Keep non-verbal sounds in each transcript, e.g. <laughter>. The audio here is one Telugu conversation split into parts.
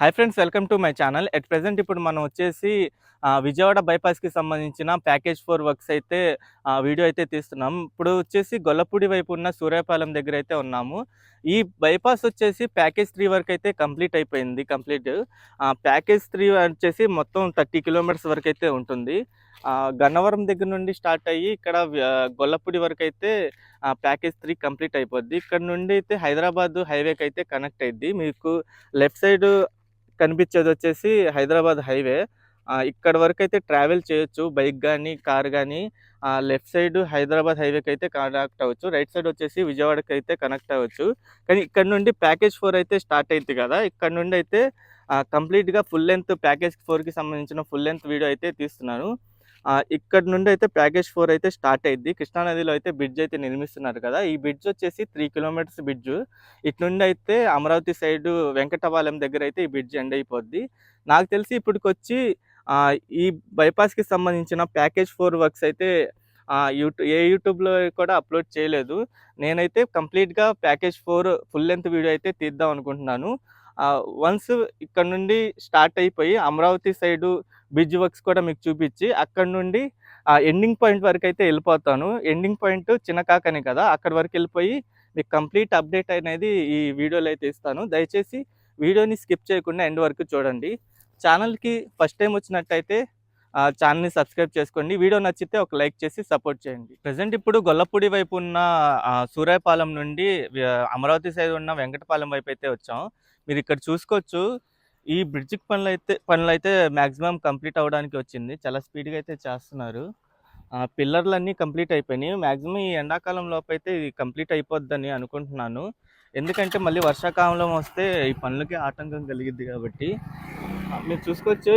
Hi friends welcome to my channel. At present ఇప్పుడు మనం వచ్చేసి విజయవాడ బైపాస్కి సంబంధించిన ప్యాకేజ్ ఫోర్ వర్క్స్ అయితే వీడియో అయితే తీస్తున్నాం. ఇప్పుడు వచ్చేసి గొల్లపూడి వైపు ఉన్న సూర్యాపాలెం దగ్గర అయితే ఉన్నాము. ఈ బైపాస్ వచ్చేసి ప్యాకేజ్ త్రీ వరకు అయితే కంప్లీట్ అయిపోయింది కంప్లీట్. ప్యాకేజ్ త్రీ వచ్చేసి మొత్తం థర్టీ కిలోమీటర్స్ వరకు అయితే ఉంటుంది. గన్నవరం దగ్గర నుండి స్టార్ట్ అయ్యి ఇక్కడ గొల్లపూడి వరకు అయితే ప్యాకేజ్ త్రీ కంప్లీట్ అయిపోద్ది. ఇక్కడ నుండి అయితే హైదరాబాద్ హైవేకి అయితే కనెక్ట్ అయ్యిద్ది మీకు లెఫ్ట్ సైడ్ కనిపించేది వచ్చేసి హైదరాబాద్ హైవే. ఇక్కడ వరకు అయితే ట్రావెల్ చేయొచ్చు బైక్ కానీ కార్ కానీ లెఫ్ట్ సైడ్ హైదరాబాద్ హైవేకి అయితే కనెక్ట్ అవ్వచ్చు రైట్ సైడ్ వచ్చేసి విజయవాడకి అయితే కనెక్ట్ అవ్వచ్చు. కానీ ఇక్కడ నుండి ప్యాకేజ్ ఫోర్ అయితే స్టార్ట్ అయింది కదా ఇక్కడ నుండి అయితే కంప్లీట్గా ఫుల్ లెంత్ ప్యాకేజ్ ఫోర్కి సంబంధించిన ఫుల్ లెంత్ వీడియో అయితే తీస్తున్నాను. ఇక్కడ నుండి అయితే ప్యాకేజ్ ఫోర్ అయితే స్టార్ట్ అయింది కృష్ణానదిలో అయితే బ్రిడ్జ్ అయితే నిర్మిస్తున్నారు కదా. ఈ బ్రిడ్జ్ వచ్చేసి త్రీ కిలోమీటర్స్ బ్రిడ్జ్ ఇటు నుండి అయితే అమరావతి సైడ్ వెంకటపాలెం దగ్గర అయితే ఈ బ్రిడ్జ్ ఎండ్ అయిపోద్ది. నాకు తెలిసి ఇప్పటికొచ్చి ఈ బైపాస్కి సంబంధించిన ప్యాకేజ్ ఫోర్ వర్క్స్ అయితే యూట్యూబ్ ఏ యూట్యూబ్లో కూడా అప్లోడ్ చేయలేదు. నేనైతే కంప్లీట్గా package four full length video అయితే తీద్దాం అనుకుంటున్నాను. వన్స్ ఇక్కడ నుండి స్టార్ట్ అయిపోయి అమరావతి సైడు బ్రిడ్జ్ వర్క్స్ కూడా మీకు చూపించి అక్కడ నుండి ఆ ఎండింగ్ పాయింట్ వరకు అయితే వెళ్ళిపోతాను. ఎండింగ్ పాయింట్ చిన్నకాకనే కదా అక్కడ వరకు వెళ్ళిపోయి మీకు కంప్లీట్ అప్డేట్ అనేది ఈ వీడియోలో అయితే ఇస్తాను. దయచేసి వీడియోని స్కిప్ చేయకుండా ఎండ్ వరకు చూడండి. ఛానల్కి ఫస్ట్ టైం వచ్చినట్టయితే ఆ, ఛానల్ని సబ్స్క్రైబ్ చేసుకోండి. వీడియో నచ్చితే ఒక లైక్ చేసి సపోర్ట్ చేయండి. ప్రజెంట్ ఇప్పుడు గొల్లపూడి వైపు ఉన్న సూర్యాపాలెం నుండి అమరావతి సైడ్ ఉన్న వెంకటపాలెం వైపు అయితే వచ్చాం. మీరు ఇక్కడ చూసుకోవచ్చు. ఈ బ్రిడ్జికి పనులు అయితే పనులు అయితే మ్యాక్సిమం కంప్లీట్ అవ్వడానికి వచ్చింది. చాలా స్పీడ్గా అయితే చేస్తున్నారు. పిల్లర్లన్నీ కంప్లీట్ అయిపోయినాయి. మ్యాక్సిమం ఈ ఎండాకాలం లోపు అయితే ఇది కంప్లీట్ అయిపోద్దని అనుకుంటున్నాను. ఎందుకంటే మళ్ళీ వర్షాకాలంలో వస్తే ఈ పనులకి ఆటంకం కలిగిద్ది కాబట్టి. మీరు చూసుకోవచ్చు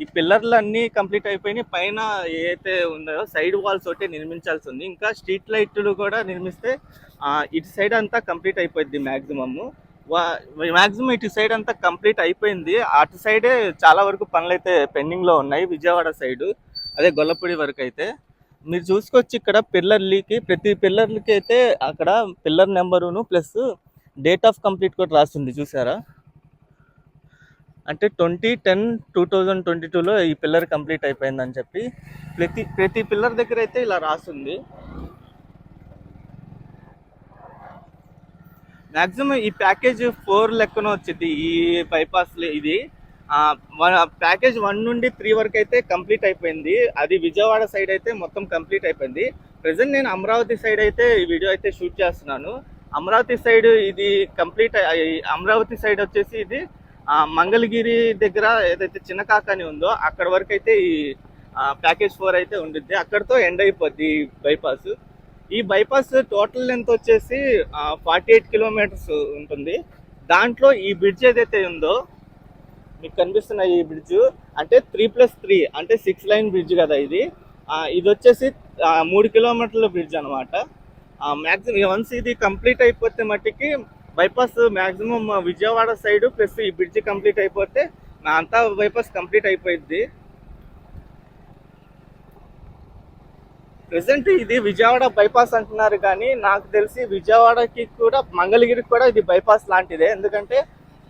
ఈ- పిల్లర్లు అన్నీ కంప్లీట్ అయిపోయినాయి. పైన ఏదైతే ఉందో సైడ్ వాల్స్ ఒకటి నిర్మించాల్సి ఉంది ఇంకా స్ట్రీట్ లైట్లు కూడా నిర్మిస్తే ఇటు సైడ్ అంతా కంప్లీట్ అయిపోయింది మ్యాక్సిమమ్ మ్యాక్సిమం ఇటు సైడ్ అంతా కంప్లీట్ అయిపోయింది. అటు సైడే చాలా వరకు పనులు అయితే పెండింగ్లో ఉన్నాయి. విజయవాడ సైడు అదే గొల్లపూడి వరకు అయితే. మీరు చూసుకోవచ్చు ఇక్కడ పిల్లర్లకి ప్రతి పిల్లర్లకి అయితే అక్కడ పిల్లర్ నెంబరును ప్లస్ డేట్ ఆఫ్ కంప్లీట్ కూడా రాస్తుంది చూసారా? అంటే twenty ten two thousand twenty టూలో ఈ పిల్లర్ కంప్లీట్ అయిపోయిందని చెప్పి ప్రతి ప్రతి పిల్లర్ దగ్గర అయితే ఇలా రాస్తుంది మ్యాక్సిమం ఈ ప్యాకేజ్ ఫోర్ లెక్కన వచ్చింది ఈ బైపాస్ ఇది. ప్యాకేజ్ వన్ నుండి త్రీ వరకు అయితే కంప్లీట్ అయిపోయింది. అది విజయవాడ సైడ్ అయితే మొత్తం కంప్లీట్ అయిపోయింది. ప్రజెంట్ నేను అమరావతి సైడ్ అయితే ఈ వీడియో అయితే షూట్ చేస్తున్నాను. అమరావతి సైడ్ ఇది కంప్లీట్ అమరావతి సైడ్ వచ్చేసి ఇది మంగళగిరి దగ్గర ఏదైతే చిన్న కాకాని ఉందో అక్కడ వరకు అయితే ఈ ప్యాకేజ్ ఫోర్ అయితే ఉండిద్ది. అక్కడతో ఎండ్ అయిపోద్ది బైపాస్ ఈ బైపాస్ టోటల్ లెంత్ వచ్చేసి ఫార్టీ ఎయిట్ కిలోమీటర్స్ ఉంటుంది. దాంట్లో ఈ బ్రిడ్జ్ ఏదైతే ఉందో మీకు కనిపిస్తున్న ఈ బ్రిడ్జ్ అంటే త్రీ ప్లస్ త్రీ అంటే సిక్స్ లైన్ బ్రిడ్జ్ కదా ఇది. ఇది వచ్చేసి మూడు కిలోమీటర్ల బ్రిడ్జ్ అనమాట మ్యాక్సిమం వన్స్ ఇది కంప్లీట్ అయిపోతే మట్టికి bypass maximum Vijayawada side plus ఈ బ్రిడ్జ్ కంప్లీట్ అయిపోతే నా అంతా బైపాస్ కంప్లీట్ అయిపోయింది ప్రెసెంట్ ఇది విజయవాడ బైపాస్ అంటున్నారు కానీ నాకు తెలిసి విజయవాడకి కూడా మంగళగిరికి కూడా ఇది బైపాస్ లాంటిదే. ఎందుకంటే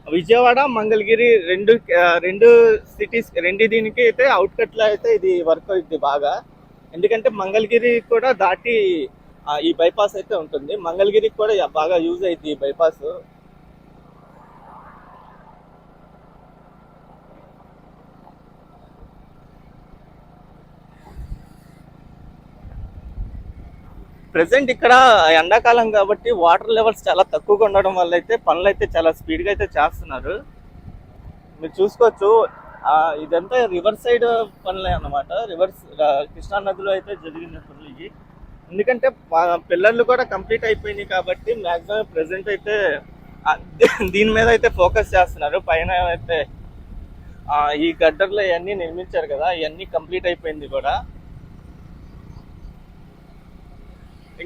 విజయవాడ మంగళగిరి రెండు రెండు సిటీస్ రెండు దీనికి అయితే అవుట్కట్లో అయితే ఇది వర్క్ అవుతుంది బాగా. ఎందుకంటే మంగళగిరి కూడా దాటి ఈ బైపాస్ అయితే ఉంటుంది. మంగళగిరికి కూడా బాగా యూజ్ అవుతుంది ఈ బైపాస్. ప్రజెంట్ ఇక్కడ ఎండాకాలం కాబట్టి వాటర్ లెవెల్స్ చాలా తక్కువగా ఉండడం వల్ల అయితే పనులు అయితే చాలా స్పీడ్గా అయితే చేస్తున్నారు. మీరు చూసుకోవచ్చు ఇదంతా రివర్ సైడ్ పనులే అన్నమాట. రివర్స్ కృష్ణా నదిలో అయితే జరిగిన పనులు ఇవి. ఎందుకంటే పిల్లర్లు కూడా కంప్లీట్ అయిపోయినాయి కాబట్టి మ్యాక్సిమం ప్రజెంట్ అయితే <laughs> దీని మీద అయితే ఫోకస్ చేస్తున్నారు. పైన అయితే ఈ గడ్డర్లు ఇవన్నీ నిర్మించారు కదా ఇవన్నీ కంప్లీట్ అయిపోయింది కూడా.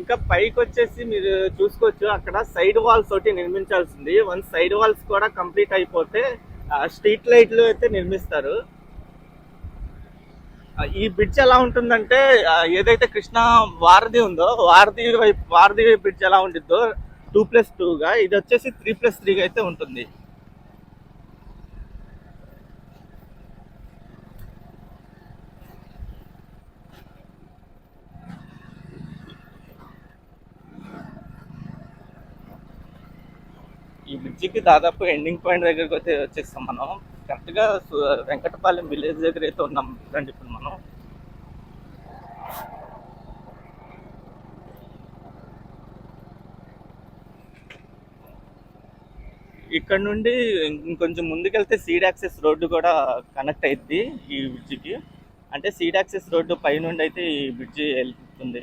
ఇంకా పైకి వచ్చేసి మీరు చూసుకోవచ్చు అక్కడ సైడ్ వాల్స్ ఒకటి నిర్మించాల్సింది. వన్ సైడ్ వాల్స్ కూడా కంప్లీట్ అయిపోతే స్ట్రీట్ లైట్లు అయితే నిర్మిస్తారు. ఈ బ్రిడ్జ్ ఎలా ఉంటుందంటే ఏదైతే కృష్ణ వారధి ఉందో వారధి వైపు వారధి బ్రిడ్జ్ ఎలా ఉంటుందో టూ ప్లస్ టూగా ఇది వచ్చేసి త్రీ ప్లస్ త్రీగా అయితే ఉంటుంది. ఈ బ్రిడ్జికి దాదాపు ఎండింగ్ పాయింట్ దగ్గరికి అయితే వచ్చేస్తాం మనం. కరెక్ట్గా వెంకటపాలెం విలేజ్ దగ్గర అయితే ఉన్నాం రండి ఇప్పుడు మనం. ఇక్కడ నుండి ఇంకొంచెం ముందుకెళ్తే సీడ్ యాక్సెస్ రోడ్డు కూడా కనెక్ట్ అయింది ఈ బ్రిడ్జికి. అంటే సీడ్ యాక్సెస్ రోడ్డు పైనుండి అయితే ఈ బ్రిడ్జి వెళ్తుంది.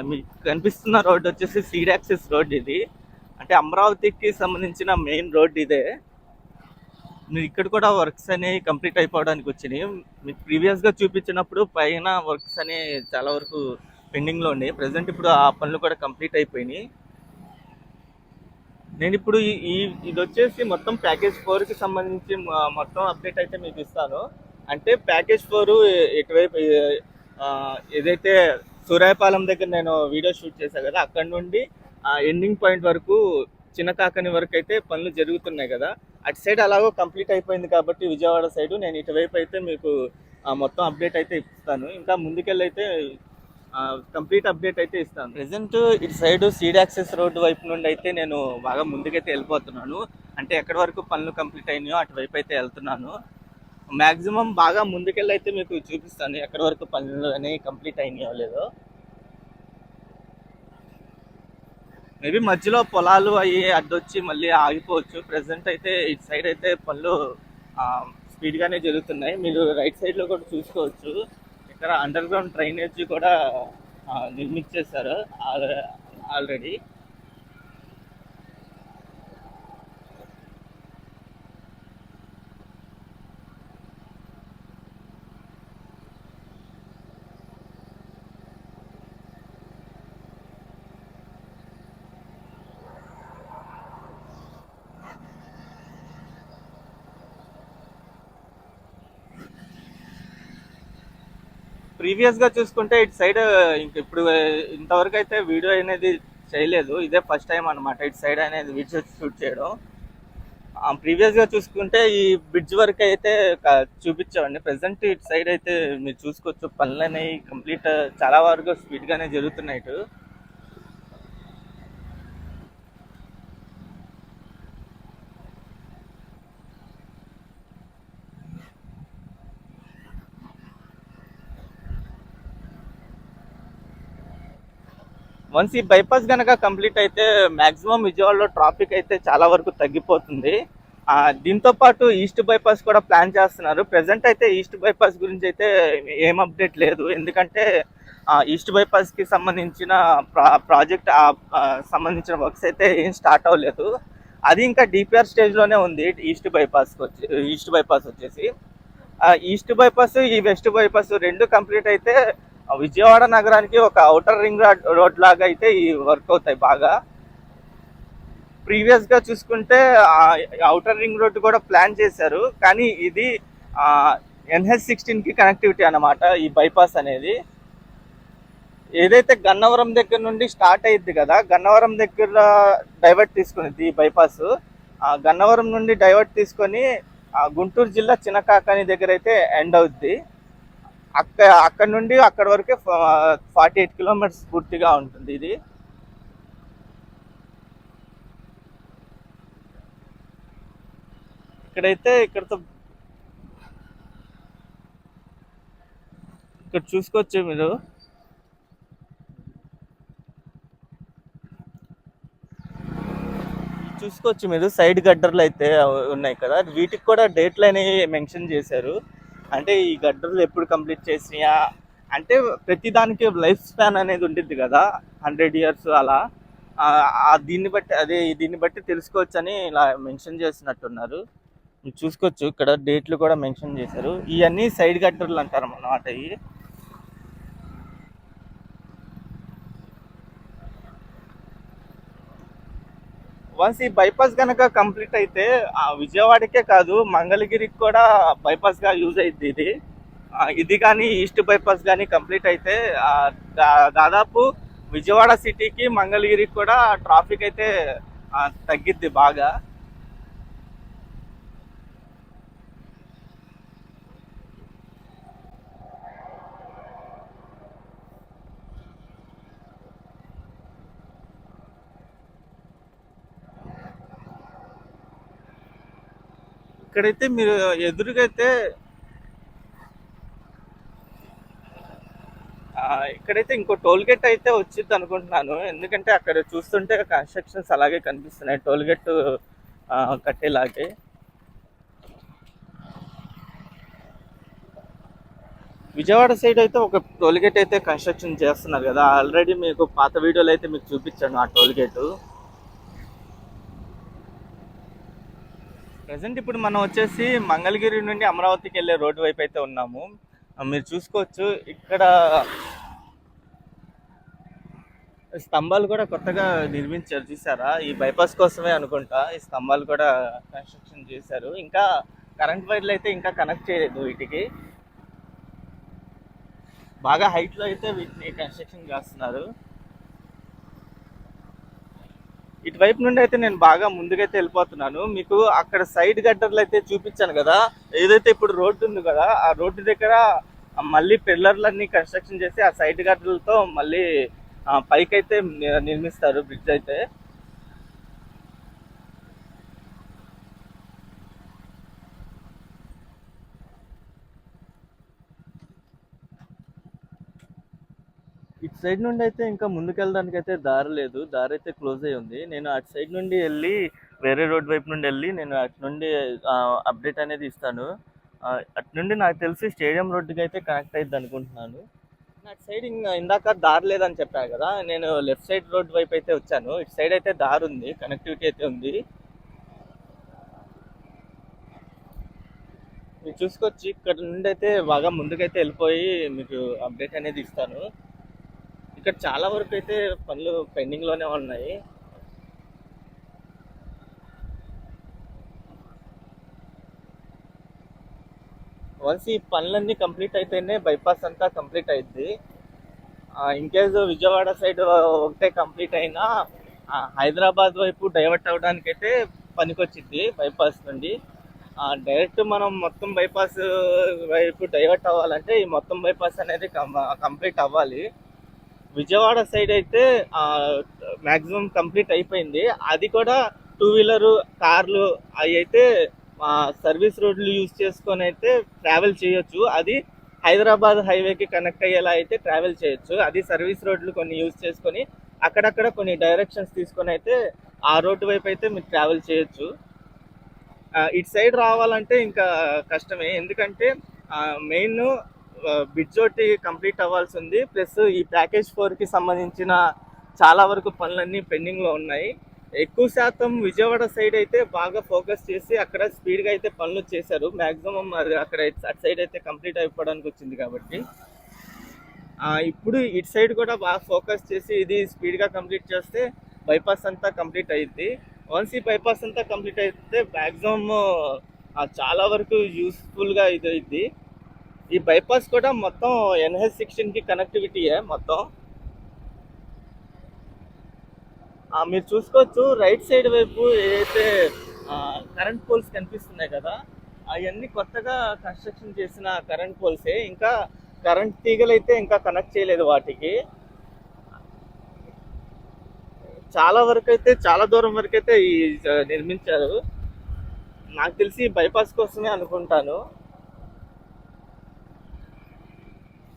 మీకు కనిపిస్తున్న రోడ్ వచ్చేసి సీడాక్సిస్ రోడ్ ఇది. అంటే అమరావతికి సంబంధించిన మెయిన్ రోడ్ ఇదే. మీరు ఇక్కడ కూడా వర్క్స్ అనేవి కంప్లీట్ అయిపోవడానికి వచ్చినాయి. మీకు ప్రీవియస్గా చూపించినప్పుడు పైన వర్క్స్ అనేవి చాలా వరకు పెండింగ్లో ఉన్నాయి. ప్రజెంట్ ఇప్పుడు ఆ పనులు కూడా కంప్లీట్ అయిపోయినాయి. నేను ఇప్పుడు ఈ ఈ- ఇది వచ్చేసి మొత్తం ప్యాకేజ్ ఫోర్కి సంబంధించి మొత్తం అప్డేట్ అయితే మీకు ఇస్తాను. అంటే ప్యాకేజ్ ఫోర్ ఎటువైపు ఏదైతే సూరాయపాలెం దగ్గర నేను వీడియో షూట్ చేశాను కదా అక్కడ నుండి ఎండింగ్ పాయింట్ వరకు చిన్న కాకని వరకు అయితే పనులు జరుగుతున్నాయి కదా. అటు సైడ్ అలాగో కంప్లీట్ అయిపోయింది కాబట్టి విజయవాడ సైడ్ నేను ఇటువైపు అయితే మీకు మొత్తం అప్డేట్ అయితే ఇస్తాను. ఇంకా ముందుకెళ్ళి అయితే కంప్లీట్ అప్డేట్ అయితే ఇస్తాను. ప్రజెంట్ ఇటు సైడ్ సీడ్ యాక్సెస్ రోడ్డు వైపు నుండి అయితే నేను బాగా ముందుకైతే వెళ్ళిపోతున్నాను. అంటే ఎక్కడి వరకు పనులు కంప్లీట్ అయినాయో అటువైపు అయితే వెళ్తున్నాను. మాక్సిమం బాగా ముందుకెళ్ళి అయితే మీకు చూపిస్తాను. ఎక్కడి వరకు పనులు అనేవి కంప్లీట్ అయినాయో లేదో. మేబీ మధ్యలో పొలాలు అవి అడ్డొచ్చి మళ్ళీ ఆగిపోవచ్చు. ప్రెసెంట్ అయితే ఇటు సైడ్ అయితే పనులు స్పీడ్గానే జరుగుతున్నాయి. మీరు రైట్ సైడ్లో కూడా చూసుకోవచ్చు. ఇక్కడ అండర్ గ్రౌండ్ డ్రైనేజ్ కూడా ఆ, నిర్మించేశారు ఆల్రెడీ. ప్రీవియస్గా చూసుకుంటే ఇటు సైడ్ ఇంక ఇప్పుడు ఇంతవరకు అయితే వీడియో అనేది చేయలేదు. ఇదే ఫస్ట్ టైం అన్నమాట. ఇటు సైడ్ అనేది వీడియో షూట్ చేయడం. ప్రీవియస్గా చూసుకుంటే ఈ బ్రిడ్జ్ వరకు అయితే చూపించామండి ప్రెసెంట్ ఇటు సైడ్ అయితే మీరు చూసుకోవచ్చు. పనులు అనేవి కంప్లీట్ చాలా వరకు స్పీడ్ గానే జరుగుతున్నాయి ఇటు. వన్స్ ఈ బైపాస్ కనుక కంప్లీట్ అయితే మ్యాక్సిమం విజయవాడలో ట్రాఫిక్ అయితే చాలా వరకు తగ్గిపోతుంది. దీంతో పాటు ఈస్ట్ బైపాస్ కూడా ప్లాన్ చేస్తున్నారు. ప్రెసెంట్ అయితే ఈస్ట్ బైపాస్ గురించి అయితే ఏం అప్డేట్ లేదు. ఎందుకంటే ఈస్ట్ బైపాస్కి సంబంధించిన ప్రా ప్రాజెక్ట్ సంబంధించిన వర్క్స్ అయితే ఏం స్టార్ట్ అవ్వలేదు. అది ఇంకా డిపిఆర్ స్టేజ్లోనే ఉంది ఈస్ట్ బైపాస్కి వచ్చి ఈస్ట్ బైపాస్ వచ్చేసి. ఈస్ట్ బైపాస్ ఈ వెస్ట్ బైపాస్ రెండు కంప్లీట్ అయితే విజయవాడ నగరానికి ఒక అవుటర్ రింగ్ రోడ్ లాగా అయితే ఈ వర్క్ అవుతాయి బాగా. ప్రీవియస్గా చూసుకుంటే అవుటర్ రింగ్ రోడ్ కూడా ప్లాన్ చేశారు కానీ ఇది ఎన్హెచ్ సిక్స్టీన్కి కనెక్టివిటీ అనమాట ఈ బైపాస్ అనేది. ఏదైతే గన్నవరం దగ్గర నుండి స్టార్ట్ అయ్యిద్ది కదా గన్నవరం దగ్గర డైవర్ట్ తీసుకునేది ఈ బైపాస్. ఆ గన్నవరం నుండి డైవర్ట్ తీసుకొని ఆ గుంటూరు జిల్లా చిన్నకాకాని దగ్గర అయితే ఎండ్ అవుద్ది. అక్క అక్కడ నుండి అక్కడ వరకే ఫార్టీ ఎయిట్ కిలోమీటర్స్ పూర్తిగా ఉంటుంది ఇది. ఇక్కడైతే ఇక్కడతో ఇక్కడ చూసుకోవచ్చు మీరు? చూసుకోవచ్చు మీరు. సైడ్ గడ్డర్లు అయితే ఉన్నాయి కదా. వీటికి కూడా డేట్లు అనేవి మెన్షన్ చేశారు. అంటే ఈ గడ్డలు ఎప్పుడు కంప్లీట్ చేసినాయా అంటే ప్రతి దానికి లైఫ్ స్పాన్ అనేది ఉంటుంది కదా హండ్రెడ్ ఇయర్స్ అలా. దీన్ని బట్టి అదే దీన్ని బట్టి తెలుసుకోవచ్చు అని ఇలా మెన్షన్ చేసినట్టున్నారు. చూసుకోవచ్చు ఇక్కడ డేట్లు కూడా మెన్షన్ చేశారు. ఇవన్నీ సైడ్ గడ్డర్లు అంటారు అన్నమాట ఇవి. వన్స్ ఈ బైపాస్ కనుక కంప్లీట్ అయితే ఆ విజయవాడకే కాదు మంగళగిరికి కూడా బైపాస్గా యూజ్ అయింది ఇది. ఇది కానీ ఈస్ట్ బైపాస్ కానీ కంప్లీట్ అయితే దాదాపు విజయవాడ సిటీకి మంగళగిరికి కూడా ట్రాఫిక్ అయితే తగ్గిద్ది బాగా. ఇక్కడైతే మీరు ఎదురుగా అయితే ఇక్కడైతే ఇంకో టోల్ గేట్ అయితే వచ్చింది అనుకుంటున్నాను. ఎందుకంటే అక్కడ చూస్తుంటే కన్స్ట్రక్షన్స్ అలాగే కనిపిస్తున్నాయి. టోల్ గేట్ కట్టేలాగే. విజయవాడ సైడ్ అయితే ఒక టోల్ గేట్ అయితే కన్స్ట్రక్షన్ చేస్తున్నారు కదా. ఆల్రెడీ మీకు పాత వీడియోలు అయితే మీకు చూపించాను ఆ టోల్ గేటు ప్రజెంట్ ఇప్పుడు మనం వచ్చేసి మంగళగిరి నుండి అమరావతికి వెళ్ళే రోడ్డు వైపు అయితే ఉన్నాము. మీరు చూసుకోవచ్చు ఇక్కడ స్తంభాలు కూడా కొత్తగా నిర్మించారు చూసారా? ఈ బైపాస్ కోసమే అనుకుంటా ఈ స్తంభాలు కూడా కన్స్ట్రక్షన్ చేశారు. ఇంకా కరెంట్ వైర్లు అయితే ఇంకా కనెక్ట్ చేయలేదు వీటికి. బాగా హైట్లో అయితే వీటిని కన్స్ట్రక్షన్ చేస్తున్నారు. ఇటువైపు నుండి అయితే నేను బాగా ముందుకైతే వెళ్ళిపోతున్నాను. మీకు అక్కడ సైడ్ గడ్డర్లు అయితే చూపించాను కదా ఏదైతే ఇప్పుడు రోడ్డు ఉంది కదా ఆ రోడ్డు దగ్గర మళ్ళీ పిల్లర్లన్నీ కన్స్ట్రక్షన్ చేసి ఆ సైడ్ గడ్డలతో మళ్ళీ పైకైతే పైకి అయితే నిర్మిస్తారు బ్రిడ్జ్ అయితే. ఇటు సైడ్ నుండి అయితే ఇంకా ముందుకెళ్ళడానికి అయితే దారి లేదు. దారి అయితే క్లోజ్ అయి ఉంది. నేను అటు సైడ్ నుండి వెళ్ళి వేరే రోడ్ వైపు నుండి వెళ్ళి నేను అటు నుండి అప్డేట్ అనేది ఇస్తాను. అటు నుండి నాకు తెలిసి స్టేడియం రోడ్డుకి అయితే కనెక్ట్ అయ్యింది అనుకుంటున్నాను. అటు సైడ్ ఇంకా ఇందాక దారి లేదని చెప్పాను కదా నేను లెఫ్ట్ సైడ్ రోడ్ వైపు అయితే వచ్చాను. ఇటు సైడ్ అయితే దారి ఉంది కనెక్టివిటీ అయితే ఉంది. మీరు చూసుకోవచ్చు ఇక్కడ నుండి అయితే బాగా ముందుకైతే వెళ్ళిపోయి మీకు అప్డేట్ అనేది ఇస్తాను. ఇక్కడ చాలా వరకు అయితే పనులు పెండింగ్లోనే ఉన్నాయి. వన్స్ ఈ పనులన్నీ కంప్లీట్ అయితేనే బైపాస్ అంతా కంప్లీట్ అయింది ఇన్కేస్ విజయవాడ సైడ్ ఒకటే కంప్లీట్ అయినా హైదరాబాద్ వైపు డైవర్ట్ అవ్వడానికి అయితే పనికొచ్చింది బైపాస్ నుండి. డైరెక్ట్ మనం మొత్తం బైపాస్ వైపు డైవర్ట్ అవ్వాలంటే ఈ మొత్తం బైపాస్ అనేది కంప్లీట్ అవ్వాలి. విజయవాడ సైడ్ అయితే మ్యాక్సిమం కంప్లీట్ అయిపోయింది. అది కూడా టూ వీలరు కార్లు అవి అయితే సర్వీస్ రోడ్లు యూజ్ చేసుకొని అయితే ట్రావెల్ చేయొచ్చు. అది హైదరాబాద్ హైవేకి కనెక్ట్ అయ్యేలా అయితే ట్రావెల్ చేయొచ్చు. అది సర్వీస్ రోడ్లు కొన్ని యూజ్ చేసుకొని అక్కడక్కడ కొన్ని డైరెక్షన్స్ తీసుకొని అయితే ఆ రోడ్డు వైపు అయితే మీరు ట్రావెల్ చేయొచ్చు. ఇటు సైడ్ రావాలంటే ఇంకా కష్టమే. ఎందుకంటే మెయిన్ బ్రిడ్జ్ ఒకటి కంప్లీట్ అవ్వాల్సి ఉంది. ప్లస్ ఈ ప్యాకేజ్ ఫోర్కి సంబంధించిన చాలా వరకు పనులన్నీ పెండింగ్లో ఉన్నాయి. ఎక్కువ శాతం విజయవాడ సైడ్ అయితే బాగా ఫోకస్ చేసి అక్కడ స్పీడ్గా అయితే పనులు చేశారు. మ్యాక్సిమం అది అక్కడ అటు సైడ్ అయితే కంప్లీట్ అయిపోవడానికి వచ్చింది కాబట్టి. ఇప్పుడు ఇటు సైడ్ కూడా బాగా ఫోకస్ చేసి ఇది స్పీడ్గా కంప్లీట్ చేస్తే బైపాస్ అంతా కంప్లీట్ అయ్యింది వన్స్ ఈ బైపాస్ అంతా కంప్లీట్ అయితే మ్యాక్సిమమ్ చాలా వరకు యూస్ఫుల్గా ఇది అయింది ఈ బైపాస్ కూడా మొత్తం ఎన్హెచ్ సిక్స్టీన్కి కనెక్టివిటీయే మొత్తం. మీరు చూసుకోవచ్చు రైట్ సైడ్ వైపు ఏదైతే కరెంట్ పోల్స్ కనిపిస్తున్నాయి కదా అవన్నీ కొత్తగా కన్స్ట్రక్షన్ చేసిన కరెంట్ పోల్సే ఇంకా కరెంట్ తీగలు అయితే ఇంకా కనెక్ట్ చేయలేదు వాటికి. చాలా వరకు అయితే చాలా దూరం వరకు అయితే ఈ నిర్మించారు. నాకు తెలిసి బైపాస్ కోసమే అనుకుంటాను.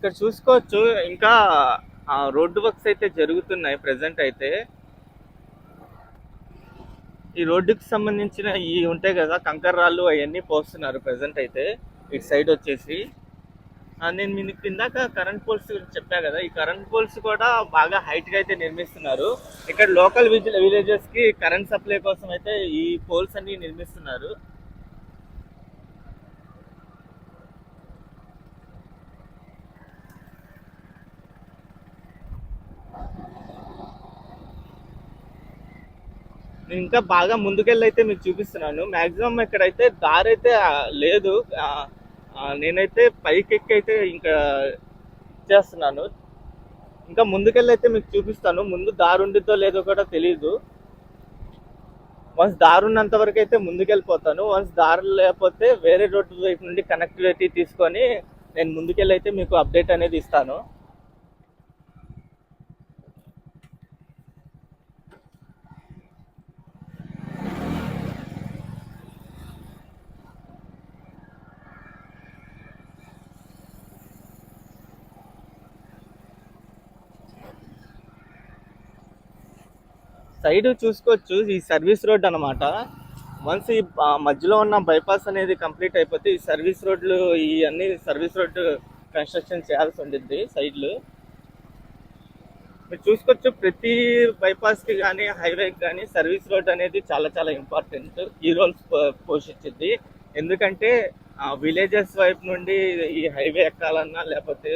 ఇక్కడ చూసుకోవచ్చు. ఇంకా ఆ, రోడ్డు వర్క్స్ అయితే జరుగుతున్నాయి ప్రజెంట్ అయితే. ఈ రోడ్డుకి సంబంధించిన ఈ ఉంటాయి కదా కంకర రాళ్ళు అవన్నీ పోస్తున్నారు ప్రజెంట్ అయితే. ఇటు సైడ్ వచ్చేసి. నేను మీకు ఇందాక కరెంట్ పోల్స్ గురించి చెప్పా కదా ఈ కరెంట్ పోల్స్ కూడా బాగా హైట్గా అయితే నిర్మిస్తున్నారు. ఇక్కడ లోకల్ విలేజెస్కి కరెంట్ సప్లై కోసం అయితే ఈ పోల్స్ అన్ని నిర్మిస్తున్నారు. నేను ఇంకా బాగా ముందుకెళ్ళి అయితే మీకు చూపిస్తున్నాను. మ్యాక్సిమం ఇక్కడైతే దారి అయితే లేదు. నేనైతే పైకి ఎక్కి అయితే ఇంకా చేస్తున్నాను. ఇంకా ముందుకెళ్ళి అయితే మీకు చూపిస్తాను. ముందు దారి ఉండిద్దో లేదో కూడా తెలియదు వన్స్ దారి ఉన్నంత వరకు అయితే ముందుకెళ్ళిపోతాను. వన్స్ దారి లేకపోతే వేరే రోడ్డు వైపు నుండి కనెక్టివిటీ తీసుకొని నేను ముందుకెళ్ళి అయితే మీకు అప్డేట్ అనేది ఇస్తాను. సైడ్ చూసుకోవచ్చు ఈ సర్వీస్ రోడ్ అన్నమాట. వన్స్ ఈ మధ్యలో ఉన్న బైపాస్ అనేది కంప్లీట్ అయిపోతే ఈ సర్వీస్ రోడ్లు ఈ అన్ని సర్వీస్ రోడ్ కన్స్ట్రక్షన్ చేయాల్సి ఉంటుంది సైడ్లు. మీరు చూసుకోవచ్చు ప్రతి బైపాస్కి కానీ హైవేకి కానీ సర్వీస్ రోడ్ అనేది చాలా చాలా ఇంపార్టెంట్ ఈ రోల్స్ పోషించింది ఎందుకంటే విలేజెస్ వైపు నుండి ఈ హైవే ఎక్కాలన్నా లేకపోతే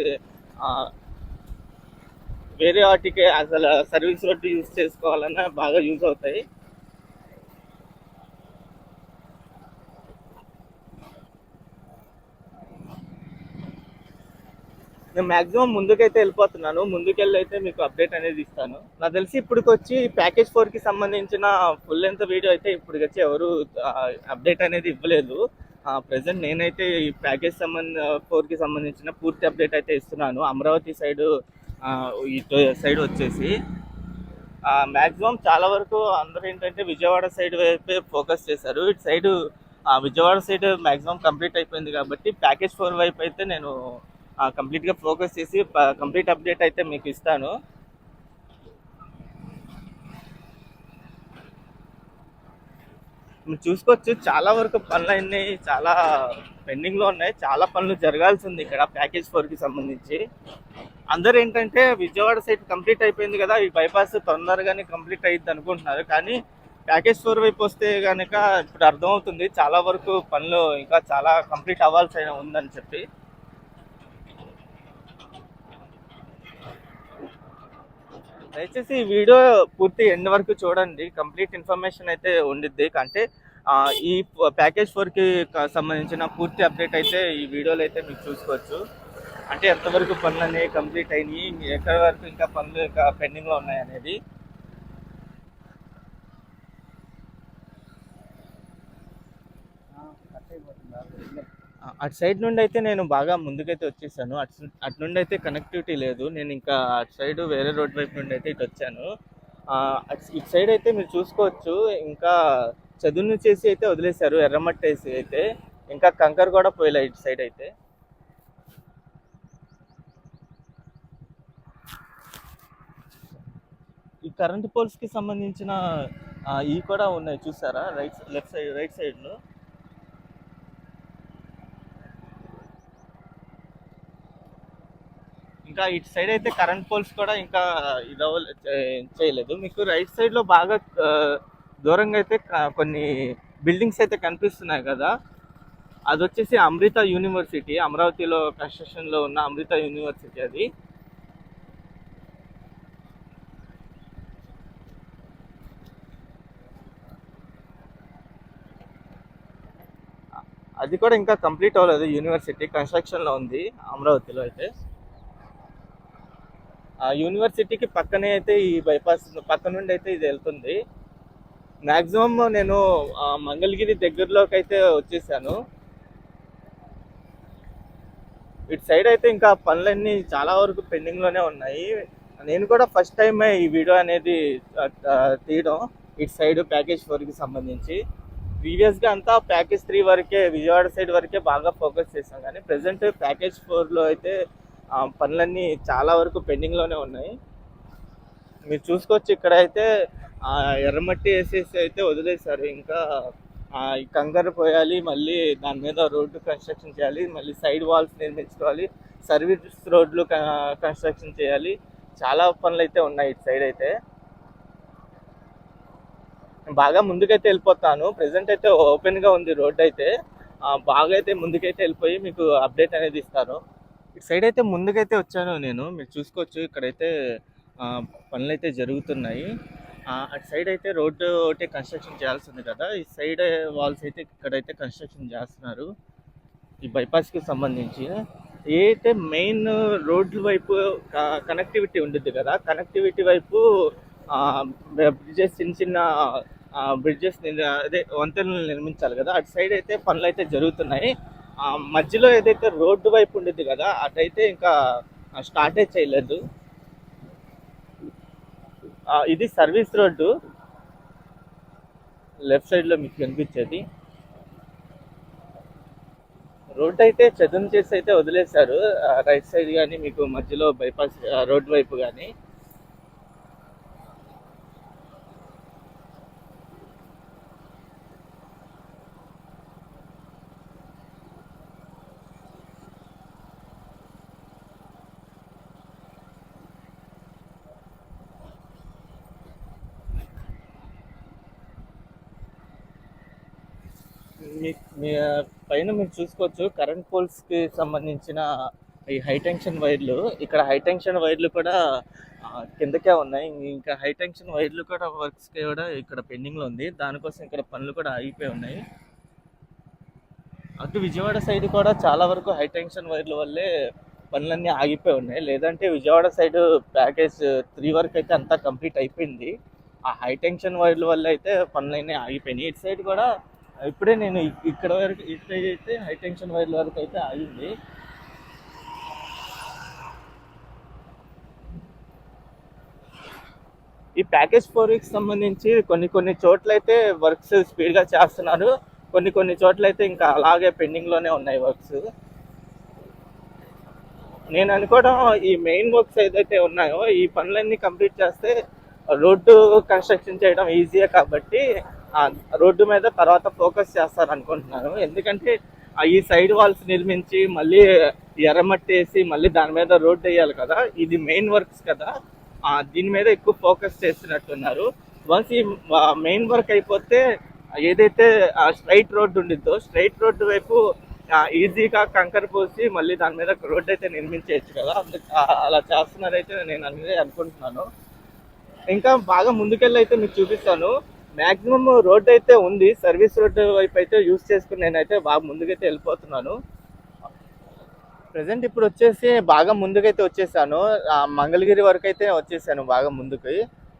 వేరే వాటికి అసలు సర్వీస్ రోడ్డు యూజ్ చేసుకోవాలన్నా బాగా యూజ్ అవుతాయి. నేను మ్యాక్సిమం ముందుకైతే వెళ్ళిపోతున్నాను. ముందుకెళ్ళి అయితే మీకు అప్డేట్ అనేది ఇస్తాను. నాకు తెలిసి ఇప్పటికి వచ్చి ప్యాకేజ్ ఫోర్కి సంబంధించిన ఫుల్ లెంత్ వీడియో అయితే ఇప్పటికి వచ్చి ఎవరు అప్డేట్ అనేది ఇవ్వలేదు. ప్రజెంట్ నేనైతే ఈ ప్యాకేజ్ సంబంధ ఫోర్కి సంబంధించిన పూర్తి అప్డేట్ అయితే ఇస్తున్నాను. అమరావతి సైడ్ ఇటు సైడ్ వచ్చేసి. మ్యాక్సిమం చాలా వరకు అందరూ ఏంటంటే విజయవాడ సైడ్ వైపే ఫోకస్ చేశారు. ఇటు side Vijayawada side maximum complete అయిపోయింది కాబట్టి ప్యాకేజ్ ఫోర్ వైపు అయితే నేను కంప్లీట్గా ఫోకస్ చేసి కంప్లీట్ అప్డేట్ అయితే మీకు ఇస్తాను. మీరు చూసుకోవచ్చు చాలా వరకు పనులు అయినాయి చాలా పెండింగ్లో ఉన్నాయి. చాలా పనులు జరగాల్సి ఉంది ఇక్కడ ప్యాకేజ్ ఫోర్కి సంబంధించి. అందరు ఏంటంటే విజయవాడ సైడ్ కంప్లీట్ అయిపోయింది కదా ఈ బైపాస్ తొందరగానే కంప్లీట్ అయ్యింది అనుకుంటున్నారు. కానీ ప్యాకేజ్ ఫోర్ వైపు వస్తే కనుక ఇప్పుడు అర్థమవుతుంది చాలా వరకు పనులు ఇంకా చాలా కంప్లీట్ అవ్వాల్సి ఉందని చెప్పి. దయచేసి ఈ వీడియో పూర్తి ఎండ్ వరకు చూడండి. కంప్లీట్ ఇన్ఫర్మేషన్ అయితే ఉండిద్ది. అంటే ఈ ప్యాకేజ్ ఫోర్కి సంబంధించిన పూర్తి అప్డేట్ అయితే ఈ వీడియోలో అయితే మీకు చూసుకోవచ్చు. అంటే ఎంతవరకు పనులు అనేవి కంప్లీట్ అయినాయి ఎక్కడి వరకు ఇంకా పనులు ఇంకా పెండింగ్లో ఉన్నాయి అనేది. అటు సైడ్ నుండి అయితే నేను బాగా ముందుకైతే వచ్చేసాను. అటు అటు నుండి అయితే కనెక్టివిటీ లేదు. నేను ఇంకా అటు సైడ్ వేరే రోడ్ వైపు నుండి అయితే ఇటు వచ్చాను. అటు- ఇటు సైడ్ అయితే మీరు చూసుకోవచ్చు. ఇంకా చదును చేసి అయితే వదిలేశారు ఎర్రమట్టి వేసి అయితే. ఇంకా కంకర్ కూడా పోయలే ఇటు సైడ్ అయితే. ఈ కరెంట్ పోల్స్కి సంబంధించిన ఇవి ఈ కూడా ఉన్నాయి చూసారా? రైట్ లెఫ్ట్ సైడ్ రైట్ సైడ్లో ఇంకా ఇటు సైడ్ అయితే కరెంట్ పోల్స్ కూడా ఇంకా ఇది చేయలేదు. మీకు రైట్ సైడ్లో బాగా దూరంగా అయితే కొన్ని బిల్డింగ్స్ అయితే కనిపిస్తున్నాయి కదా. అది వచ్చేసి అమృత యూనివర్సిటీ అమరావతిలో కన్స్ట్రక్షన్లో ఉన్న అమృత యూనివర్సిటీ అది. అది కూడా ఇంకా కంప్లీట్ అవ్వలేదు. యూనివర్సిటీ కన్స్ట్రక్షన్లో ఉంది అమరావతిలో అయితే. ఆ యూనివర్సిటీకి పక్కనే అయితే ఈ బైపాస్ పక్క నుండి అయితే ఇది వెళ్తుంది. మ్యాక్సిమమ్ నేను మంగళగిరి దగ్గరలోకి అయితే వచ్చేసాను. ఇటు సైడ్ అయితే ఇంకా పనులన్నీ చాలా వరకు పెండింగ్లోనే ఉన్నాయి. నేను కూడా ఫస్ట్ టైమే ఈ వీడియో అనేది తీయడం ఇటు సైడ్ ప్యాకేజ్ ఫోర్కి సంబంధించి. ప్రీవియస్గా అంతా ప్యాకేజ్ త్రీ వరకే విజయవాడ సైడ్ వరకే బాగా ఫోకస్ చేసాం కానీ ప్రెసెంట్ ప్యాకేజ్ ఫోర్లో అయితే పనులన్నీ చాలా వరకు పెండింగ్లోనే ఉన్నాయి. మీరు చూసుకోవచ్చు ఇక్కడైతే ఆ, ఎర్రమట్టి వేసేసి అయితే వదిలేశారు ఇంకా కంగారు కంకర పోయాలి మళ్ళీ దాని మీద రోడ్డు కన్స్ట్రక్షన్ చేయాలి మళ్ళీ సైడ్ వాల్స్ నిర్మించుకోవాలి సర్వీస్ రోడ్లు కన్స్ట్రక్షన్ చేయాలి. చాలా పనులు అయితే ఉన్నాయి ఇటు సైడ్ అయితే. బాగా ముందుకైతే వెళ్ళిపోతాను. ప్రెసెంట్ అయితే ఓపెన్గా ఉంది రోడ్ అయితే. బాగా అయితే ముందుకైతే వెళ్ళిపోయి మీకు అప్డేట్ అనేది ఇస్తాను. ఇటు సైడ్ అయితే ముందుకైతే వచ్చాను నేను. మీరు చూసుకోవచ్చు ఇక్కడైతే పనులు అయితే జరుగుతున్నాయి. అటు సైడ్ అయితే రోడ్డు ఒకటే కన్స్ట్రక్షన్ చేయాల్సి ఉంది కదా. ఈ సైడ్ వాల్స్ అయితే ఇక్కడైతే కన్స్ట్రక్షన్ చేస్తున్నారు. ఈ బైపాస్కి సంబంధించి. ఏదైతే అయితే మెయిన్ రోడ్ల వైపు కనెక్టివిటీ ఉంటుంది కదా కనెక్టివిటీ వైపు బ్రిడ్జెస్ చిన్న చిన్న బ్రిడ్జెస్ అదే వంతెనలు నిర్మించాలి కదా. అటు సైడ్ అయితే పనులు అయితే జరుగుతున్నాయి. మధ్యలో ఏదైతే రోడ్డు వైపు ఉండేది కదా అటైతే ఇంకా స్టార్టే చేయలేదు. ఇది సర్వీస్ రోడ్డు. లెఫ్ట్ సైడ్లో మీకు కనిపించేది. రోడ్ అయితే చదును చేసి అయితే వదిలేశారు. రైట్ సైడ్ కానీ మీకు మధ్యలో బైపాస్ రోడ్ వైపు కానీ మీ మీ పైన మీరు చూసుకోవచ్చు కరెంట్ పోల్స్కి సంబంధించిన ఈ హైటెన్షన్ వైర్లు. ఇక్కడ హైటెన్షన్ వైర్లు కూడా కిందకే ఉన్నాయి. ఇంకా హైటెన్షన్ వైర్లు కూడా వర్క్స్ కూడా ఇక్కడ పెండింగ్లో ఉంది. దానికోసం ఇక్కడ పనులు కూడా ఆగిపోయి ఉన్నాయి. అటు విజయవాడ సైడ్ కూడా చాలా వరకు హైటెన్షన్ వైర్ల వల్లే పనులన్నీ ఆగిపోయి ఉన్నాయి. లేదంటే విజయవాడ సైడ్ ప్యాకేజ్ త్రీ వరకు అయితే అంతా కంప్లీట్ అయిపోయింది. ఆ హైటెన్షన్ వైర్ల వల్ల అయితే పనులన్నీ ఆగిపోయినాయి. ఇటు సైడ్ కూడా ఇప్పుడే నేను ఇక్కడ వరకు ఇటు అయితే హై టెన్షన్ వైర్ల వరకు అయితే ఆగింది. ఈ ప్యాకేజ్ ఫోర్ వీక్స్ సంబంధించి కొన్ని కొన్ని చోట్ల అయితే వర్క్స్ స్పీడ్గా చేస్తున్నారు. కొన్ని కొన్ని చోట్ల అయితే ఇంకా అలాగే పెండింగ్లోనే ఉన్నాయి వర్క్స్. నేను అనుకోవడం ఈ మెయిన్ వర్క్స్ ఏదైతే ఉన్నాయో ఈ పనులన్నీ కంప్లీట్ చేస్తే రోడ్డు కన్స్ట్రక్షన్ చేయడం ఈజీయే కాబట్టి రోడ్డు మీద తర్వాత ఫోకస్ చేస్తారు అనుకుంటున్నాను ఎందుకంటే ఈ సైడ్ వాల్స్ నిర్మించి మళ్ళీ ఎర్రమట్టి వేసి మళ్ళీ దాని మీద రోడ్డు వేయాలి కదా. ఇది మెయిన్ వర్క్స్ కదా. దీని మీద ఎక్కువ ఫోకస్ చేస్తున్నట్టున్నారు. వన్స్ ఈ మెయిన్ వర్క్ అయిపోతే ఏదైతే స్ట్రైట్ రోడ్డు ఉండిద్దో స్ట్రైట్ రోడ్డు వైపు ఈజీగా కంకర పోసి మళ్ళీ దాని మీద రోడ్డు అయితే నిర్మించేయచ్చు కదా. అందుకు అలా చేస్తున్నారైతే నేను అనేది అనుకుంటున్నాను. ఇంకా బాగా ముందుకెళ్ళి అయితే మీకు చూపిస్తాను. మాక్సిమం రోడ్ అయితే ఉంది. సర్వీస్ రోడ్ వైపు అయితే యూస్ చేసుకుని నేనైతే బాగా ముందుకైతే వెళ్ళిపోతున్నాను. ప్రజెంట్ ఇప్పుడు వచ్చేసి బాగా ముందుకైతే వచ్చేసాను. మంగళగిరి వరకు అయితే వచ్చేసాను బాగా ముందుకి.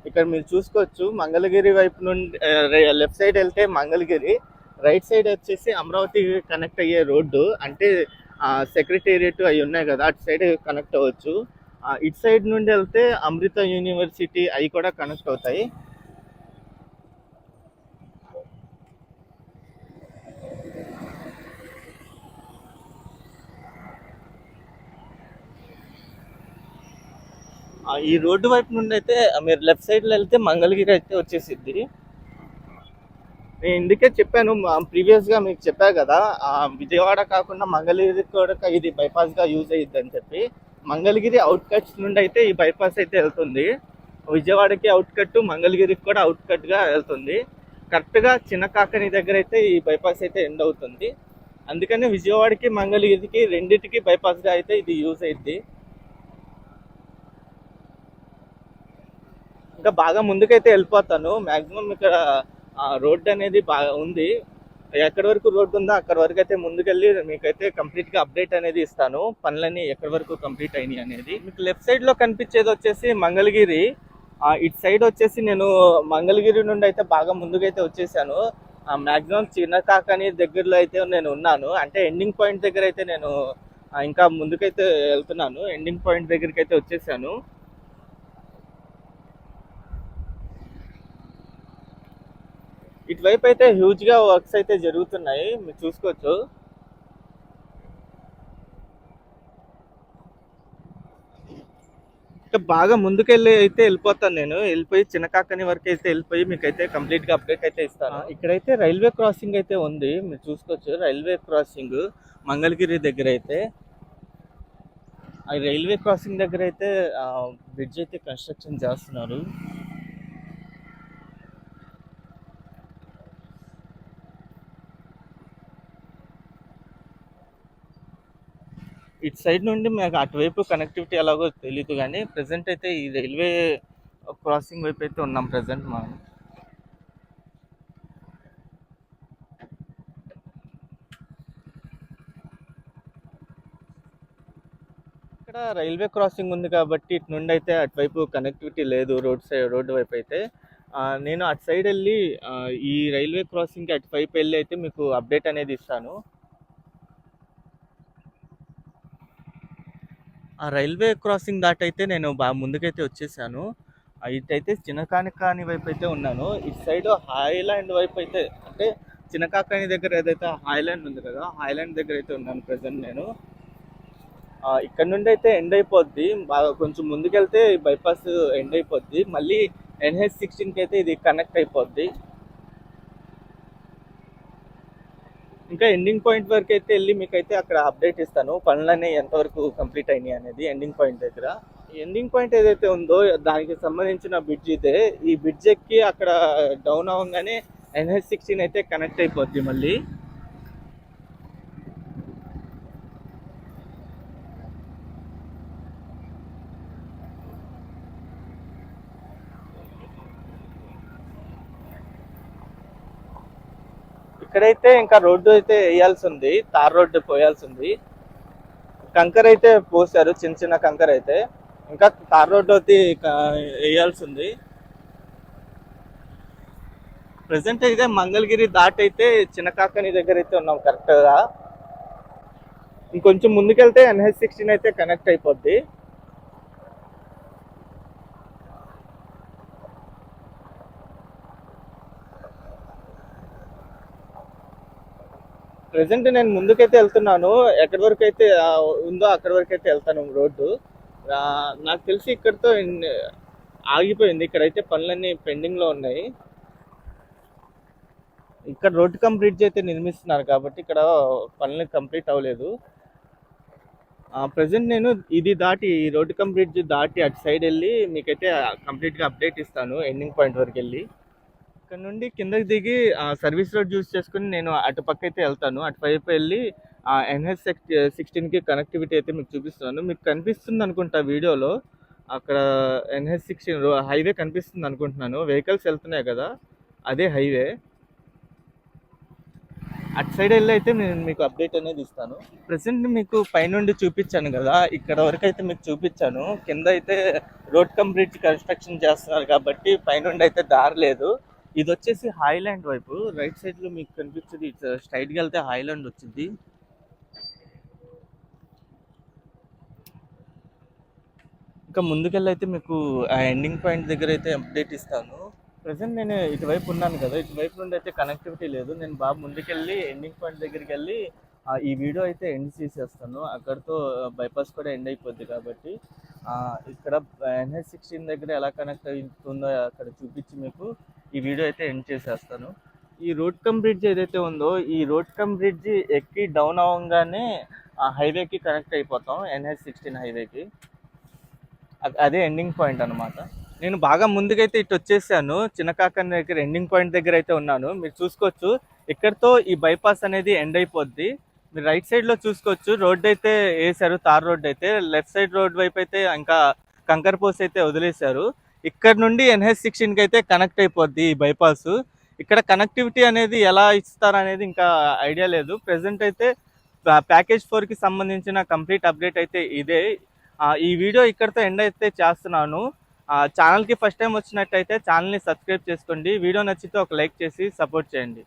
ఇక్కడ మీరు చూసుకోవచ్చు మంగళగిరి వైపు నుండి లెఫ్ట్ సైడ్ వెళ్తే మంగళగిరి రైట్ సైడ్ వచ్చేసి అమరావతి కనెక్ట్ అయ్యే రోడ్డు. అంటే సెక్రటేరియట్ అవి ఉన్నాయి కదా అటు సైడ్ కనెక్ట్ అవ్వచ్చు. ఇటు సైడ్ నుండి వెళ్తే అమృత యూనివర్సిటీ అవి కూడా కనెక్ట్ అవుతాయి. ఈ రోడ్డు వైపు నుండి అయితే మీరు లెఫ్ట్ సైడ్లో వెళ్తే మంగళగిరి అయితే వచ్చేసిద్ది. నేను ఇందుకే చెప్పాను ప్రీవియస్గా మీకు చెప్పా కదా విజయవాడ కాకుండా మంగళగిరి కూడా ఇది బైపాస్గా యూజ్ అయ్యిద్ది అని చెప్పి మంగళగిరి అవుట్కట్స్ నుండి అయితే ఈ బైపాస్ అయితే వెళ్తుంది. విజయవాడకి అవుట్ కట్ మంగళగిరికి కూడా అవుట్ కట్గా వెళ్తుంది. కరెక్ట్గా చిన్న కాకని దగ్గర అయితే ఈ బైపాస్ అయితే ఎండ్ అవుతుంది. అందుకని విజయవాడకి మంగళగిరికి రెండింటికి బైపాస్గా అయితే ఇది యూజ్ అయింది ఇంకా బాగా ముందుకైతే వెళ్ళిపోతాను. మ్యాక్సిమం ఇక్కడ రోడ్ అనేది బాగా ఉంది. ఎక్కడి వరకు రోడ్ ఉందో అక్కడ వరకు అయితే ముందుకెళ్ళి మీకైతే కంప్లీట్గా అప్డేట్ అనేది ఇస్తాను. పనులన్నీ ఎక్కడి వరకు కంప్లీట్ అయినాయి అనేది. మీకు లెఫ్ట్ సైడ్లో కనిపించేది వచ్చేసి మంగళగిరి. ఇటు సైడ్ వచ్చేసి నేను మంగళగిరి నుండి అయితే బాగా ముందుకైతే వచ్చేసాను. మ్యాక్సిమం చిన్నకాకని దగ్గరలో అయితే నేను ఉన్నాను. అంటే ఎండింగ్ పాయింట్ దగ్గర అయితే నేను ఇంకా ముందుకైతే వెళ్తున్నాను. ఎండింగ్ పాయింట్ దగ్గరికి అయితే వచ్చేసాను. ఇటువైపు అయితే హ్యూజ్గా వర్క్స్ అయితే జరుగుతున్నాయి. మీరు చూసుకోవచ్చు. ఇంకా బాగా ముందుకెళ్ళి అయితే వెళ్ళిపోతాను నేను. వెళ్ళిపోయి చిన్నకాకని వరకు అయితే వెళ్ళిపోయి మీకు అయితే కంప్లీట్గా అప్డేట్ అయితే ఇస్తాను. ఇక్కడైతే రైల్వే క్రాసింగ్ అయితే ఉంది. మీరు చూసుకోవచ్చు. రైల్వే క్రాసింగ్ మంగళగిరి దగ్గర అయితే. ఆ రైల్వే క్రాసింగ్ దగ్గర అయితే బ్రిడ్జ్ అయితే కన్స్ట్రక్షన్ చేస్తున్నారు. ఇటు సైడ్ నుండి మాకు అటువైపు కనెక్టివిటీ ఎలాగో తెలియదు కానీ ప్రజెంట్ అయితే ఈ రైల్వే క్రాసింగ్ వైపు అయితే ఉన్నాం ప్రజెంట్ మనం. ఇక్కడ రైల్వే క్రాసింగ్ ఉంది కాబట్టి ఇటు నుండి అయితే అటువైపు కనెక్టివిటీ లేదు రోడ్ సైడ్ రోడ్డు వైపు అయితే. నేను అటు సైడ్ వెళ్ళి ఈ రైల్వే క్రాసింగ్కి అటువైపు వెళ్ళి అయితే మీకు అప్డేట్ అనేది ఇస్తాను. ఆ రైల్వే క్రాసింగ్ దాటైతే నేను బాగా ముందుకైతే వచ్చేసాను. ఇటైతే చిన్నకానికాని వైపు అయితే ఉన్నాను. ఇటు సైడ్ హాయ్లాండ్ వైపు అయితే అంటే చిన్నకాకాని దగ్గర ఏదైతే హాయ్లాండ్ ఉంది కదా హాయ్లాండ్ దగ్గర అయితే ఉన్నాను ప్రజెంట్ నేను. ఇక్కడ నుండి అయితే ఎండ్ అయిపోద్ది. బాగా కొంచెం ముందుకెళ్తే బైపాస్ ఎండ్ అయిపోద్ది. మళ్ళీ ఎన్హెచ్ సిక్స్టీన్కి అయితే ఇది కనెక్ట్ అయిపోద్ది. ఇంకా ఎండింగ్ పాయింట్ వరకు అయితే వెళ్ళి మీకు అయితే అక్కడ అప్డేట్ ఇస్తాను. పనులన్నీ ఎంతవరకు కంప్లీట్ అయినాయి అనేది ఎండింగ్ పాయింట్ దగ్గర. ఎండింగ్ పాయింట్ ఏదైతే ఉందో దానికి సంబంధించిన బ్రిడ్జ్ ఇదే. ఈ బ్రిడ్జ్ ఎక్కి అక్కడ డౌన్ అవ్వగానే ఎన్హెచ్ సిక్స్టీన్ అయితే కనెక్ట్ అయిపోద్ది మళ్ళీ. ఇక్కడైతే ఇంకా రోడ్డు అయితే వేయాల్సి ఉంది తార్ రోడ్డు పోయాల్సి ఉంది కంకర అయితే పోసారు చిన్న చిన్న కంకర అయితే. ఇంకా తార్ రోడ్డు అయితే వేయాల్సి ఉంది ప్రజెంట్ అయితే మంగళగిరి దాట్ అయితే చిన్నకాకని దగ్గర అయితే ఉన్నాం కరెక్ట్గా ఇంకొంచెం ముందుకెళ్తే ఎన్హెచ్ సిక్స్టీన్ అయితే కనెక్ట్ అయిపోద్ది. ప్రజెంట్ నేను ముందుకైతే వెళ్తున్నాను. ఎక్కడి వరకు అయితే ఉందో అక్కడి వరకు అయితే వెళ్తాను రోడ్డు. నాకు తెలిసి ఇక్కడితో ఆగిపోయింది. ఇక్కడైతే పనులన్నీ పెండింగ్లో ఉన్నాయి. ఇక్కడ రోడ్డు కంప్లీట్ బ్రిడ్జ్ అయితే నిర్మిస్తున్నారు కాబట్టి ఇక్కడ పనులు కంప్లీట్ అవ్వలేదు. ప్రజెంట్ నేను ఇది దాటి ఈ రోడ్డు కంప్లీట్ బ్రిడ్జ్ దాటి అటు సైడ్ వెళ్ళి మీకైతే కంప్లీట్గా అప్డేట్ ఇస్తాను ఎండింగ్ పాయింట్ వరకు వెళ్ళి. అక్కడ నుండి కిందకి దిగి సర్వీస్ రోడ్ యూస్ చేసుకుని నేను అటు పక్క అయితే వెళ్తాను. అటువైపు వెళ్ళి ఎన్హెచ్ సిక్స్టీన్కి కనెక్టివిటీ అయితే మీకు చూపిస్తున్నాను. మీకు కనిపిస్తుంది అనుకుంటా వీడియోలో. అక్కడ ఎన్హెచ్ సిక్స్టీన్ హైవే కనిపిస్తుంది అనుకుంటున్నాను. వెహికల్స్ వెళ్తున్నాయి కదా అదే హైవే అటు సైడ్ వెళ్ళి అయితే నేను మీకు అప్డేట్ అనేది ఇస్తాను. ప్రెసెంట్ మీకు పైనుండి చూపించాను కదా ఇక్కడ వరకు అయితే మీకు చూపించాను. కింద అయితే రోడ్ కమ్ బ్రిడ్జ్ కన్స్ట్రక్షన్ చేస్తున్నారు కాబట్టి పైనుండి అయితే దారి లేదు. ఇది వచ్చేసి హైలాండ్ వైపు రైట్ సైడ్లో మీకు కనిపించేది ఇటు స్ట్రైట్గా వెళ్తే హైలాండ్ వచ్చింది. ఇంకా ముందుకెళ్ళి అయితే మీకు ఆ ఎండింగ్ పాయింట్ దగ్గర అయితే అప్డేట్ ఇస్తాను. ప్రజెంట్ నేను ఇటువైపు ఉన్నాను కదా. ఇటువైపు నుండి అయితే కనెక్టివిటీ లేదు. నేను బాగా ముందుకెళ్ళి ఎండింగ్ పాయింట్ దగ్గరికి వెళ్ళి ఈ వీడియో అయితే ఎండ్ చేసేస్తాను. అక్కడితో బైపాస్ కూడా ఎండ్ అయిపోద్ది కాబట్టి. ఇక్కడ ఎన్హెచ్ సిక్స్టీన్ దగ్గర ఎలా కనెక్ట్ అవుతుందో అక్కడ చూపించి మీకు. ఈ వీడియో అయితే ఎండ్ చేసేస్తాను. ఈ రోడ్ కమ్ బ్రిడ్జ్ ఏదైతే ఉందో ఈ రోడ్ కమ్ బ్రిడ్జ్ ఎక్కి డౌన్ అవ్వగానే ఆ హైవేకి కనెక్ట్ అయిపోతాం ఎన్హెచ్ సిక్స్టీన్ హైవేకి అదే ఎండింగ్ పాయింట్ అనమాట నేను బాగా ముందుకైతే ఇటు వచ్చేసాను. చిన్నకాకన్ దగ్గర ఎండింగ్ పాయింట్ దగ్గర అయితే ఉన్నాను. మీరు చూసుకోవచ్చు. ఇక్కడతో ఈ బైపాస్ అనేది ఎండ్ అయిపోద్ది. మీరు రైట్ సైడ్లో చూసుకోవచ్చు. రోడ్ అయితే వేసారు తార్ రోడ్ అయితే. లెఫ్ట్ సైడ్ రోడ్ వైపు అయితే ఇంకా కంకర్ పోస్ అయితే వదిలేశారు. ఇక్కడ నుండి ఎన్హెచ్ సిక్స్టీన్కి అయితే కనెక్ట్ అయిపోద్ది ఈ బైపాస్. ఇక్కడ కనెక్టివిటీ అనేది ఎలా ఇస్తారు అనేది ఇంకా ఐడియా లేదు. ప్రెసెంట్ అయితే ప్యాకేజ్ ఫోర్కి సంబంధించిన కంప్లీట్ అప్డేట్ అయితే ఇదే. ఈ వీడియో ఇక్కడితో ఎండ్ అయితే చేస్తున్నాను. ఆ, ఛానల్కి ఫస్ట్ టైం వచ్చినట్టయితే ఛానల్ని సబ్స్క్రైబ్ చేసుకోండి. వీడియో నచ్చితే ఒక లైక్ చేసి సపోర్ట్ చేయండి.